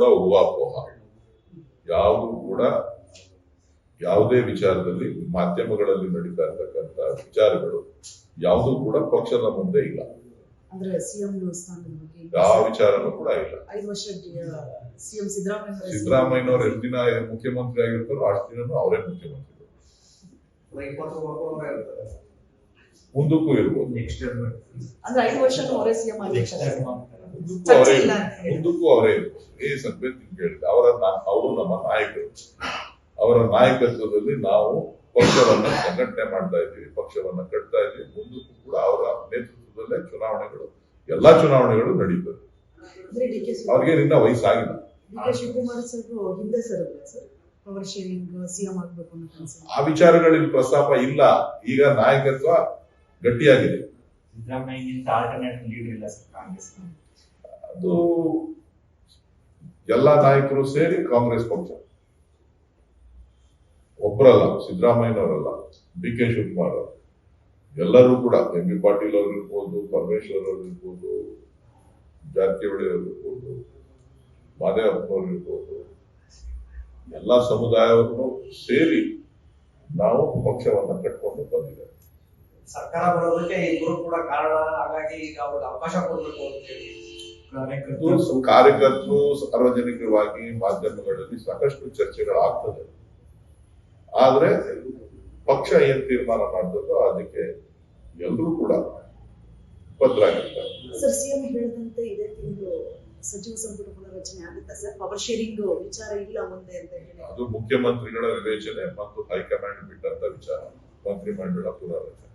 ಕೂಡ ಊಹಾಪೋಹ ಯಾವುದು ಕೂಡ ಯಾವುದೇ ವಿಚಾರದಲ್ಲಿ ಮಾಧ್ಯಮಗಳಲ್ಲಿ ನಡೀತಾ ಇರತಕ್ಕಂತ ವಿಚಾರಗಳು ಯಾವುದೂ ಕೂಡ ಪಕ್ಷದ ಮುಂದೆ ಇಲ್ಲ. ಯಾವ ವಿಚಾರನೂ ಕೂಡ ಇಲ್ಲ. ಸಿದ್ದರಾಮಯ್ಯವರು ಎಷ್ಟು ದಿನ ಮುಖ್ಯಮಂತ್ರಿ ಆಗಿರ್ತಾರೋ ಅಷ್ಟು ದಿನ ಅವರೇ ಮುಖ್ಯಮಂತ್ರಿ. ಮುಂದಕ್ಕೂ ಇರ್ಬೋದು. ಮುಂದಕ್ಕೂ ಅವರೇ. ಮುಂದಕ್ಕೂ ಅವರೇ ಏ ಸಂಪೇತ್ ಕೇಳಿದ ಅವರ ಅವರು ನಮ್ಮ ನಾಯಕರು. ಅವರ ನಾಯಕತ್ವದಲ್ಲಿ ನಾವು ಪಕ್ಷವನ್ನ ಸಂಘಟನೆ ಮಾಡ್ತಾ ಇದ್ದೀವಿ ಪಕ್ಷವನ್ನ ಕಟ್ತಾ ಇದ್ದೀವಿ. ಮುಂದಕ್ಕೂ ಕೂಡ ಅವರ ನೇತೃತ್ವದಲ್ಲೇ ಚುನಾವಣೆಗಳು ಎಲ್ಲಾ ಚುನಾವಣೆಗಳು ನಡೀತದೆ ಅವ್ರಿಗೆ ನಿನ್ನ ವಯಸ್ಸಾಗಿಲ್ಲ. ಆ ವಿಚಾರಗಳಲ್ಲಿ ಪ್ರಸ್ತಾಪ ಇಲ್ಲ. ಈಗ ನಾಯಕತ್ವ ಗಟ್ಟಿಯಾಗಿದೆ. ಸಿದ್ದರಾಮಯ್ಯಗಿಂತ ಆಲ್ಟರ್ನೇಟ್ ಲೀಡರ್ ಇಲ್ಲ ಸರ್ ಕಾಂಗ್ರೆಸ್ ಅದು ಎಲ್ಲಾ ನಾಯಕರು ಸೇರಿ ಕಾಂಗ್ರೆಸ್ ಪಕ್ಷ. ಒಬ್ಬರಲ್ಲ ಸಿದ್ದರಾಮಯ್ಯನವರಲ್ಲ ಡಿ ಕೆ ಶಿವಕುಮಾರ್ ಅವರು. ಎಲ್ಲರೂ ಕೂಡ ಎಂ ಬಿ ಪಾಟೀಲ್ ಅವರು ಇರ್ಬೋದು, ಪರಮೇಶ್ವರ್ ಅವರು ಇರ್ಬೋದು, ಜಾರಕಿಹೊಳಿ ಅವರು ಇರ್ಬೋದು ಮಾದೇವಪ್ಪನವ್ರು ಇರ್ಬೋದು, ಎಲ್ಲಾ ಸಮುದಾಯವನ್ನು ಸೇರಿ ನಾವು ಪಕ್ಷವನ್ನ ಕಟ್ಕೊಂಡು ಬಂದಿದ್ದೇವೆ. ಸರ್ಕಾರ ಬರೋದಕ್ಕೆ ಇಬ್ಬರು ಕೂಡ ಕಾರಣ. ಹಾಗಾಗಿ ಈಗ ಅವ್ರಿಗೆ ಅವಕಾಶ ಕೊಡಬೇಕು ಅಂತ ಹೇಳಿ. ಇದು ಕಾರ್ಯಕರ್ತರು ಸಾರ್ವಜನಿಕವಾಗಿ ಮಾಧ್ಯಮಗಳಲ್ಲಿ ಸಾಕಷ್ಟು ಚರ್ಚೆಗಳಾಗ್ತದೆ. ಆದ್ರೆ ಪಕ್ಷ ಏನ್ ತೀರ್ಮಾನ ಮಾಡ್ತದೋ ಅದಕ್ಕೆ ಎಲ್ಲರೂ ಕೂಡ ಬದ್ಧರಾಗಿರ್ತಾರೆ ಸರ್ ಸಿಎಂ ಹೇಳಿದಂತೆ ಇದೇ ತಿಂಗಳು ಸಚಿವ ಸಂಪುಟ ಪುನರ್ರಚನೆ ಆಗುತ್ತಾ ಸರ್? ಪವರ್ ಶೇರಿಂಗ್ ವಿಚಾರ ಇಲ್ಲ ಮುಂದೆ ಅಂತ ಹೇಳಿ. ಅದು ಮುಖ್ಯಮಂತ್ರಿಗಳ ವಿವೇಚನೆ ಮತ್ತು ಹೈಕಮಾಂಡ್ ಬಿಟ್ಟಂತ ವಿಚಾರ ಮಂತ್ರಿಮಂಡಲ ಪುನರ್ರಚನೆ.